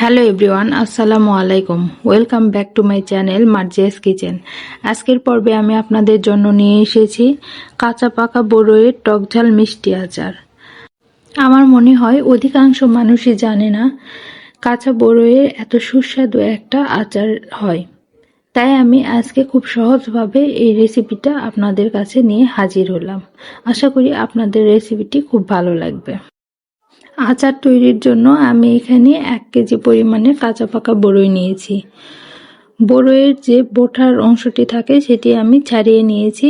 Hello everyone, আসসালামু আলাইকুম। Welcome back to my channel Marzia's kitchen. আজকের পর্বে আমি আপনাদের জন্য নিয়ে এসেছি কাঁচা পাকা বড়ইয়ের টকঝাল মিষ্টি আচার। আমার মনে হয় অধিকাংশ মানুষই জানে না কাঁচা বড়ইয়ের এত সুস্বাদু একটা আচার হয়। তাই আমি আজকে খুব সহজভাবে এই রেসিপিটা আপনাদের কাছে নিয়ে হাজির হলাম। আশা করি আপনাদের রেসিপিটি খুব ভালো লাগবে। আচার তৈরির জন্য আমি এখানে এক কেজি পরিমাণে কাঁচা পাকা বড়ই নিয়েছি। বড়ইয়ের যে বোঠার অংশটি থাকে সেটি আমি ছাড়িয়ে নিয়েছি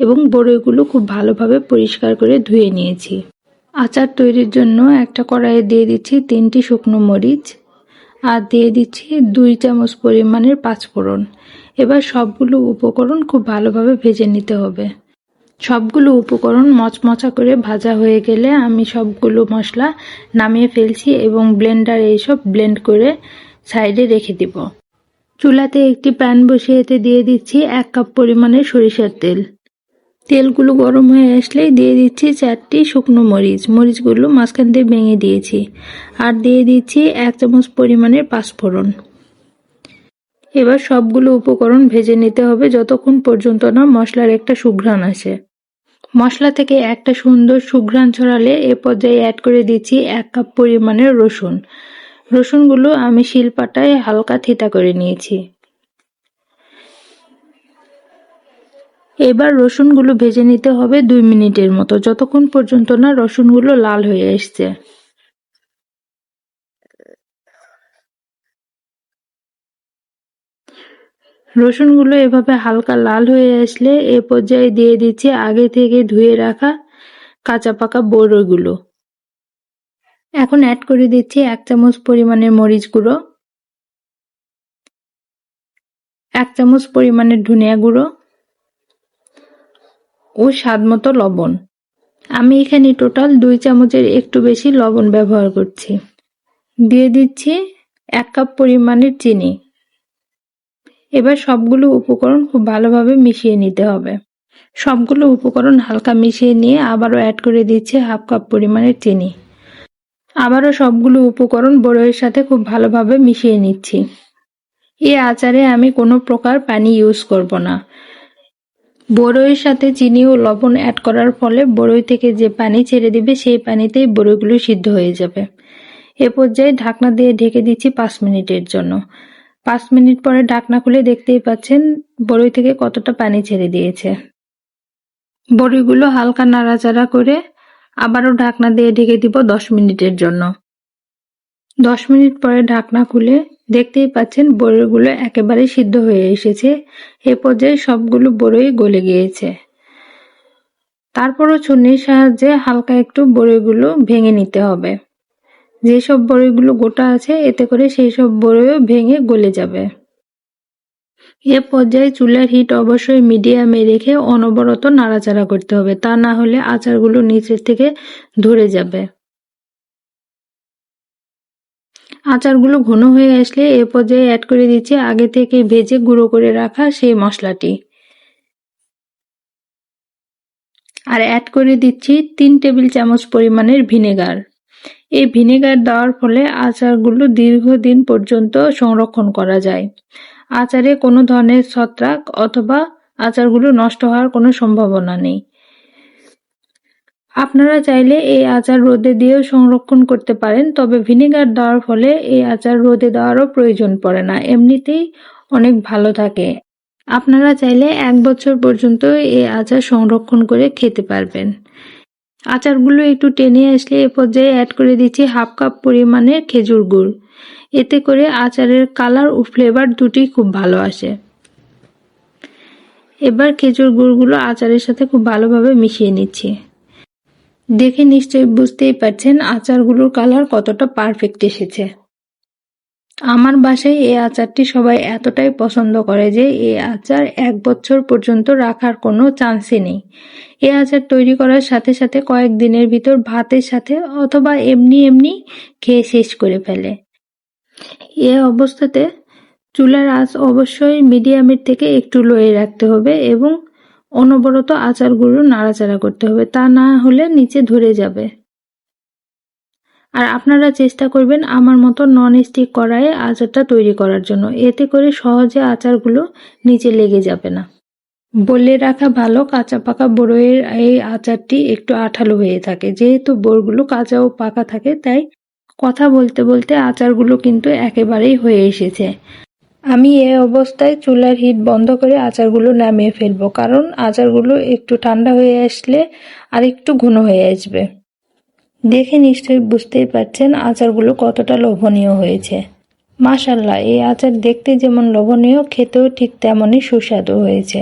এবং বড়ইগুলো খুব ভালোভাবে পরিষ্কার করে ধুয়ে নিয়েছি। আচার তৈরির জন্য একটা কড়াইয়ে দিয়ে দিচ্ছি তিনটি শুকনো মরিচ আর দিয়ে দিচ্ছি দুই চামচ পরিমাণের পাঁচফোড়ন। এবার সবগুলো উপকরণ খুব ভালোভাবে ভেজে নিতে হবে। সবগুলো উপকরণ মচমচা করে ভাজা হয়ে গেলে আমি সবগুলো মশলা নামিয়ে ফেলছি এবং ব্লেন্ডার এইসব ব্লেন্ড করে সাইডে রেখে দিব। চুলাতে একটি প্যান বসিয়ে এতে দিয়ে দিচ্ছি এক কাপ পরিমাণের সরিষার তেল। তেলগুলো গরম হয়ে আসলেই দিয়ে দিচ্ছি চারটি শুকনো মরিচ। মরিচগুলো মাঝখান দিয়ে ভেঙে দিয়েছি আর দিয়ে দিচ্ছি এক চামচ পরিমাণের পাঁচফোড়ন। এবার সবগুলো উপকরণ ভেজে নিতে হবে যতক্ষণ পর্যন্ত না মশলার একটা সুঘ্রাণ আসে। মশলা থেকে একটা সুন্দর সুঘ্রাণ ছড়ালে এ পর্যায়ে অ্যাড করে দিচ্ছি এক কাপ পরিমাণের রসুন। রসুনগুলো আমি শিলপাটায় হালকা থিতা করে নিয়েছি। এবার রসুনগুলো ভেজে নিতে হবে দুই মিনিটের মতো। যতক্ষণ পর্যন্ত না রসুনগুলো লাল হয়ে এসছে। রসুনগুলো এভাবে হালকা লাল হয়ে আসলে এ পর্যায়ে দিয়ে দিচ্ছি আগে থেকে ধুয়ে রাখা কাঁচা পাকা বড়ইগুলো। এখন অ্যাড করে দিচ্ছি এক চামচ পরিমাণের মরিচ গুঁড়ো, এক চামচ পরিমাণের ধনিয়া গুঁড়ো ও স্বাদ মতো লবণ। আমি এখানে টোটাল দুই চামচের একটু বেশি লবণ ব্যবহার করছি। দিয়ে দিচ্ছি এক কাপ পরিমাণের চিনি। এবার সবগুলো উপকরণ খুব ভালোভাবে মিশিয়ে নিতে হবে। সবগুলো উপকরণ হালকা মিশিয়ে নিয়ে আবারও অ্যাড করে দিচ্ছে হাফ কাপ পরিমাণের চিনি। আবারও সবগুলো উপকরণ বড়ইয়ের সাথে খুব ভালোভাবে মিশিয়ে নিচ্ছি। এই আচারে আমি কোনো প্রকার পানি ইউজ করব না। বড়ইয়ের সাথে চিনি ও লবণ অ্যাড করার ফলে বড়ই থেকে যে পানি ছেড়ে দিবে সেই পানিতেই বড়ইগুলো সিদ্ধ হয়ে যাবে। এ পর্যায়ে ঢাকনা দিয়ে ঢেকে দিচ্ছি পাঁচ মিনিটের জন্য। পাঁচ মিনিট পরে ঢাকনা খুলে দেখতেই পাচ্ছেন বড়ই থেকে কতটা পানি ছেড়ে দিয়েছে। বড়িগুলো হালকা নাড়াচাড়া করে আবারও ঢাকনা দিয়ে ঢেকে দিব দশ মিনিটের জন্য। দশ মিনিট পরে ঢাকনা খুলে দেখতেই পাচ্ছেন বড়িগুলো একেবারে সিদ্ধ হয়ে এসেছে। এ পর্যায়ে সবগুলো বড়ই গলে গিয়েছে। তারপরও ছুনির সাহায্যে হালকা একটু বড়িগুলো ভেঙে নিতে হবে। যেসব বড়িগুলো গোটা আছে, এতে করে সেই সব বড়িও ভেঙে গলে যাবে। এ পর্যায়ে চুলার হিট অবশ্যই মিডিয়ামে রেখে অনবরত নাড়াচাড়া করতে হবে। তা না হলে আচারগুলো নিচের থেকে ধরে যাবে। আচারগুলো ঘন হয়ে আসলে এ পর্যায়ে অ্যাড করে দিচ্ছি আগে থেকে ভেজে গুঁড়ো করে রাখা সেই মশলাটি। আর অ্যাড করে দিচ্ছি তিন টেবিল চামচ পরিমাণের ভিনেগার। এই ভিনেগার দেওয়ার ফলে আচারগুলো দীর্ঘদিন পর্যন্ত সংরক্ষণ করা যায়। আচারে কোনো ধরনের ছত্রাক অথবা আচারগুলো নষ্ট হওয়ার কোনো সম্ভাবনা নেই। আপনারা চাইলে এই আচার রোদে দিয়েও সংরক্ষণ করতে পারেন, তবে ভিনেগার দেওয়ার ফলে এই আচার রোদে দেওয়ারও প্রয়োজন পড়ে না, এমনিতেই অনেক ভালো থাকে। আপনারা চাইলে এক বছর পর্যন্ত এই আচার সংরক্ষণ করে খেতে পারবেন। আচারগুলো একটু টেনে আসলে এ পর্যায়ে অ্যাড করে দিচ্ছি হাফ কাপ পরিমাণে খেজুর গুড়। এতে করে আচারের কালার ও ফ্লেভার দুটি খুব ভালো আসে। এবার খেজুর গুড়গুলো আচারের সাথে খুব ভালোভাবে মিশিয়ে নিচ্ছি। দেখে নিশ্চয়ই বুঝতেই পারছেন আচারগুলোর কালার কতটা পারফেক্ট এসেছে। আমার বাসায় এই আচারটি সবাই এতটাই পছন্দ করে যে এই আচার এক বছর পর্যন্ত রাখার কোনো চান্সই নেই। এই আচার তৈরি করার সাথে সাথে কয়েক দিনের ভিতর ভাতের সাথে অথবা এমনি এমনি খেয়ে শেষ করে ফেলে। এ অবস্থাতে চুলার আঁচ অবশ্যই মিডিয়ামের থেকে একটু লোয়ে রাখতে হবে এবং অনবরত আচারগুলো নাড়াচাড়া করতে হবে। তা না হলে নিচে ধরে যাবে। আর আপনারা চেষ্টা করবেন আমার মতো নন স্টিক কড়াইয়ে আচারটা তৈরি করার জন্য। এতে করে সহজে আচারগুলো নিচে লেগে যাবে না। বলে রাখা ভালো কাঁচা পাকা বড়ইয়ের এই আচারটি একটু আঠালো হয়ে থাকে। যেহেতু বোরগুলো কাঁচা ও পাকা থাকে, তাই কথা বলতে বলতে আচারগুলো কিন্তু একেবারেই হয়ে এসেছে। আমি এ অবস্থায় চুলার হিট বন্ধ করে আচারগুলো নামিয়ে ফেলব, কারণ আচারগুলো একটু ঠান্ডা হয়ে আসলে আর একটু ঘন হয়ে আসবে। দেখে নিশ্চয়ই বুঝতেই পারছেন আচারগুলো কতটা লোভনীয় হয়েছে। মাশাল্লাহ এই আচার দেখতে যেমন লোভনীয়, খেতেও ঠিক তেমনই সুস্বাদু হয়েছে।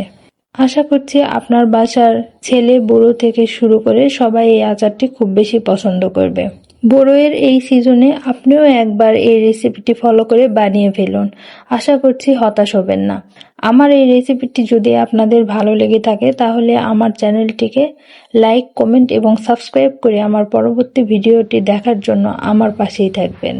আশা করছি আপনার বাসার ছেলে, বুড়ো থেকে শুরু করে সবাই এই আচারটি খুব বেশি পছন্দ করবে। বড়োয়ের এই সিজনে আপনিও একবার এই রেসিপিটি ফলো করে বানিয়ে ফেলুন। আশা করছি হতাশ হবেন না। আমার এই রেসিপিটি যদি আপনাদের ভালো লেগে থাকে, তাহলে আমার চ্যানেলটিকে লাইক কমেন্ট এবং সাবস্ক্রাইব করে আমার পরবর্তী ভিডিওটি দেখার জন্য আমার পাশেই থাকবেন।